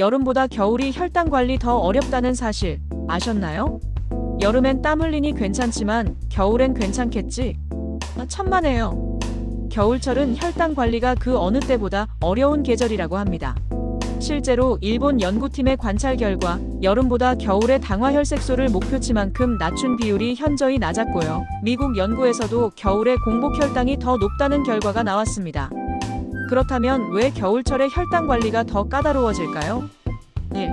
여름보다 겨울이 혈당 관리 더 어렵다는 사실 아셨나요? 여름엔 땀 흘리니 괜찮지만 겨울엔 괜찮겠지? 아, 천만에요. 겨울철은 혈당 관리가 그 어느 때보다 어려운 계절이라고 합니다. 실제로 일본 연구팀의 관찰 결과 여름보다 겨울의 당화혈색소를 목표치만큼 낮춘 비율이 현저히 낮았고요. 미국 연구에서도 겨울에 공복 혈당이 더 높다는 결과가 나왔습니다. 그렇다면 왜 겨울철에 혈당 관리가 더 까다로워질까요? 1.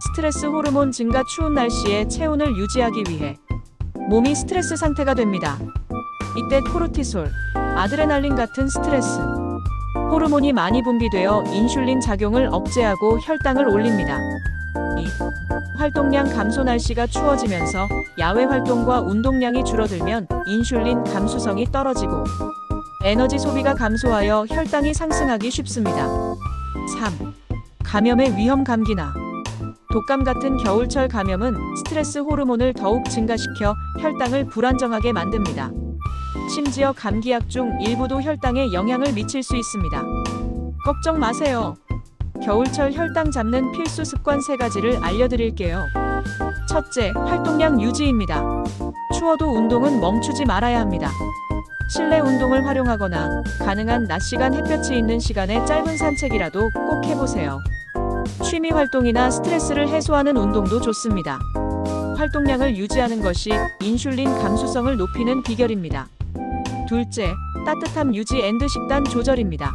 스트레스 호르몬 증가 추운 날씨에 체온을 유지하기 위해 몸이 스트레스 상태가 됩니다. 이때 코르티솔, 아드레날린 같은 스트레스 호르몬이 많이 분비되어 인슐린 작용을 억제하고 혈당을 올립니다. 2. 활동량 감소 날씨가 추워지면서 야외 활동과 운동량이 줄어들면 인슐린 감수성이 떨어지고 에너지 소비가 감소하여 혈당이 상승하기 쉽습니다. 3. 감염의 위험 감기나 독감 같은 겨울철 감염은 스트레스 호르몬을 더욱 증가시켜 혈당을 불안정하게 만듭니다. 심지어 감기약 중 일부도 혈당에 영향을 미칠 수 있습니다. 걱정 마세요. 겨울철 혈당 잡는 필수 습관 세 가지를 알려드릴게요. 첫째, 활동량 유지입니다. 추워도 운동은 멈추지 말아야 합니다. 실내 운동을 활용하거나 가능한 낮 시간 햇볕이 있는 시간에 짧은 산책이라도 꼭 해보세요. 취미 활동이나 스트레스를 해소하는 운동도 좋습니다. 활동량을 유지하는 것이 인슐린 감수성을 높이는 비결입니다. 둘째, 따뜻함 유지 앤드 식단 조절입니다.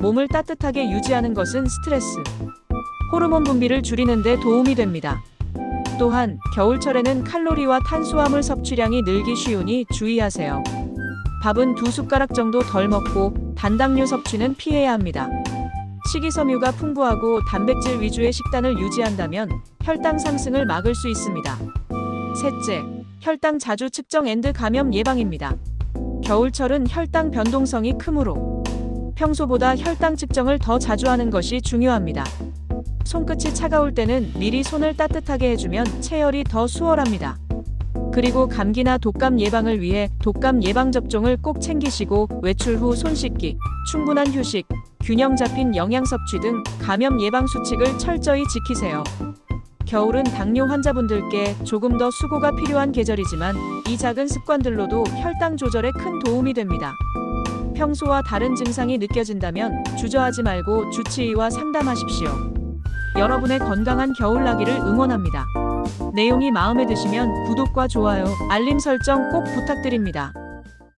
몸을 따뜻하게 유지하는 것은 스트레스, 호르몬 분비를 줄이는 데 도움이 됩니다. 또한 겨울철에는 칼로리와 탄수화물 섭취량이 늘기 쉬우니 주의하세요. 밥은 두 숟가락 정도 덜 먹고 단당류 섭취는 피해야 합니다. 식이섬유가 풍부하고 단백질 위주의 식단을 유지한다면 혈당 상승을 막을 수 있습니다. 셋째, 혈당 자주 측정 앤드 감염 예방입니다. 겨울철은 혈당 변동성이 크므로 평소보다 혈당 측정을 더 자주 하는 것이 중요합니다. 손끝이 차가울 때는 미리 손을 따뜻하게 해주면 체열이 더 수월합니다. 그리고 감기나 독감 예방을 위해 독감 예방 접종을 꼭 챙기시고 외출 후 손 씻기, 충분한 휴식, 균형 잡힌 영양 섭취 등 감염 예방 수칙을 철저히 지키세요. 겨울은 당뇨 환자분들께 조금 더 수고가 필요한 계절이지만 이 작은 습관들로도 혈당 조절에 큰 도움이 됩니다. 평소와 다른 증상이 느껴진다면 주저하지 말고 주치의와 상담하십시오. 여러분의 건강한 겨울나기를 응원합니다. 내용이 마음에 드시면 구독과 좋아요, 알림 설정 꼭 부탁드립니다.